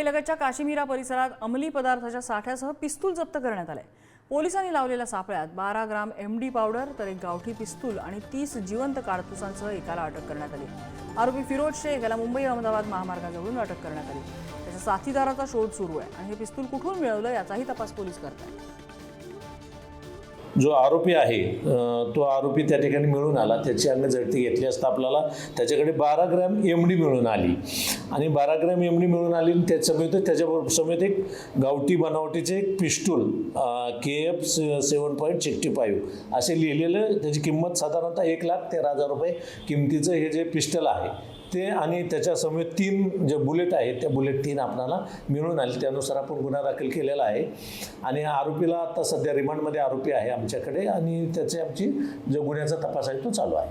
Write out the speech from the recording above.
मुंबईलगतच्या काशिमिरा परिसरात अंमली पदार्थाच्या साठ्यासह पिस्तूल जप्त करण्यात आलंय. पोलिसांनी लावलेल्या सापळ्यात बारा ग्राम एम डी पावडर तर एक गावठी पिस्तूल आणि तीस जिवंत काडतुसांसह एकाला अटक करण्यात आली. आरोपी फिरोज शेख याला मुंबई अहमदाबाद महामार्गाजवळून अटक करण्यात आली. त्याच्या साथीदाराचा शोध सुरू आहे आणि हे पिस्तूल कुठून मिळवलं याचाही तपास पोलीस करत आहेत जो आरोपी आहे तो आरोपी त्या ठिकाणी मिळून आला. त्याची आम्ही झडती घेतली असता आपल्याला त्याच्याकडे बारा ग्रॅम एम डी मिळून आली. आणि बारा ग्रॅम एमडी मिळून आली आणि त्या समेत त्याच्याबरोबर समेत एक गावठी बनावटीचे एक pistol K F seven point sixty five असे लिहिलेलं त्याची किंमत साधारणतः एक लाख तेरा हजार रुपये किमतीचं हे जे पिस्टल आहे ते आणि त्याच्या समेत तीन जे बुलेट आहेत त्या बुलेट तीन आपणाला मिळून आले. त्यानुसार आपण गुन्हा दाखल केलेला आहे. आणि आरोपीला आता सध्या रिमांडमध्ये आरोपी आहे आमच्याकडे आणि त्याचे आमची जो गुन्ह्याचा तपास आहे तो चालू आहे.